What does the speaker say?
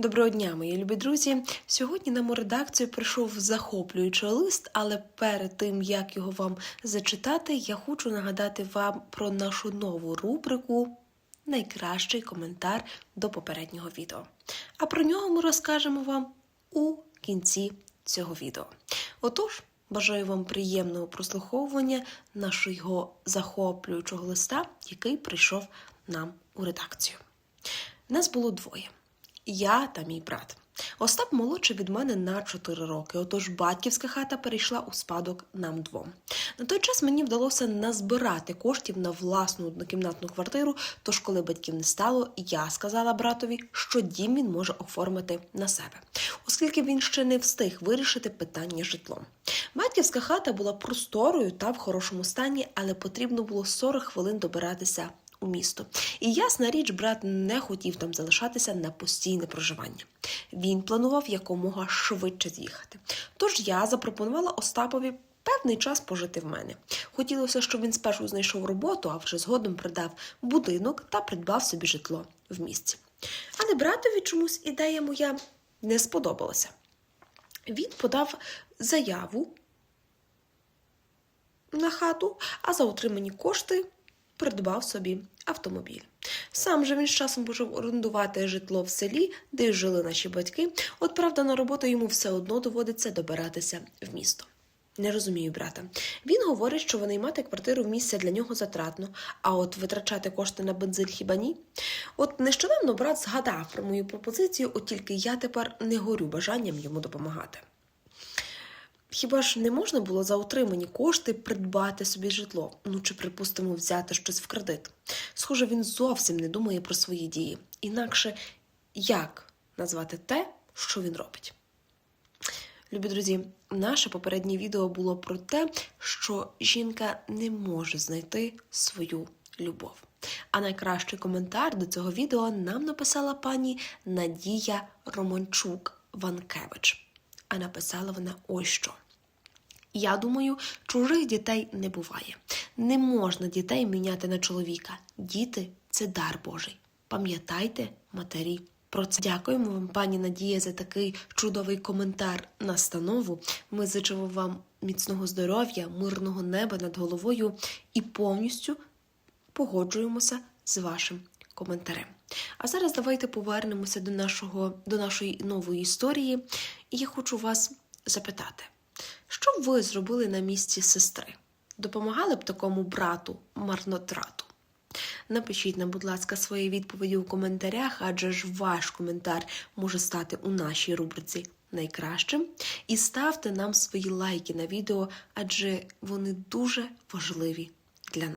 Доброго дня, мої любі друзі. Сьогодні нам у редакцію прийшов захоплюючий лист, але перед тим як його вам зачитати, я хочу нагадати вам про нашу нову рубрику Найкращий коментар до попереднього відео. А про нього ми розкажемо вам у кінці цього відео. Отож, бажаю вам приємного прослуховування нашого захоплюючого листа, який прийшов нам у редакцію. Нас було двоє я та мій брат. Остап молодший від мене на 4 роки, отож батьківська хата перейшла у спадок нам двом. На той час мені вдалося назбирати коштів на власну однокімнатну квартиру, тож, коли батьків не стало, я сказала братові, що дім він може оформити на себе, оскільки він ще не встиг вирішити питання житлом. Батьківська хата була просторою та в хорошому стані, але потрібно було 40 хвилин добиратися у місто. І ясна річ, брат не хотів там залишатися на постійне проживання. Він планував якомога швидше з'їхати. Тож я запропонувала Остапові певний час пожити в мене. Хотілося, щоб він спершу знайшов роботу, а вже згодом продав будинок та придбав собі житло в місті. Але братові чомусь ідея моя не сподобалася. Він подав заяву на хату, а за отримані кошти придбав собі автомобіль. Сам же він з часом почав орендувати житло в селі, де жили наші батьки. От правда, на роботу йому все одно доводиться добиратися в місто. Не розумію, брата. Він говорить, що винаймати квартиру в місці для нього затратно, а от витрачати кошти на бензин хіба ні? От нещодавно брат згадав про мою пропозицію, от тільки я тепер не горю бажанням йому допомагати. Хіба ж не можна було за отримані кошти придбати собі житло? Ну чи, припустимо, взяти щось в кредит? Схоже, він зовсім не думає про свої дії. Інакше як назвати те, що він робить? Любі друзі, наше попереднє відео було про те, що жінка не може знайти свою любов. А найкращий коментар до цього відео нам написала пані Надія Романчук Ванкевич. А написала вона ось що. Я думаю, чужих дітей не буває. Не можна дітей міняти на чоловіка. Діти це дар Божий. Пам'ятайте, матері, про це. Дякуємо вам, пані Надія, за такий чудовий коментар настанову. Ми зичимо вам міцного здоров'я, мирного неба над головою і повністю погоджуємося з вашим коментарем. А зараз давайте повернемося до, нашого, до нашої нової історії. І я хочу вас запитати, що б ви зробили на місці сестри? Допомагали б такому брату марнотрату? Напишіть нам, будь ласка, свої відповіді у коментарях, адже ж ваш коментар може стати у нашій рубриці найкращим. І ставте нам свої лайки на відео, адже вони дуже важливі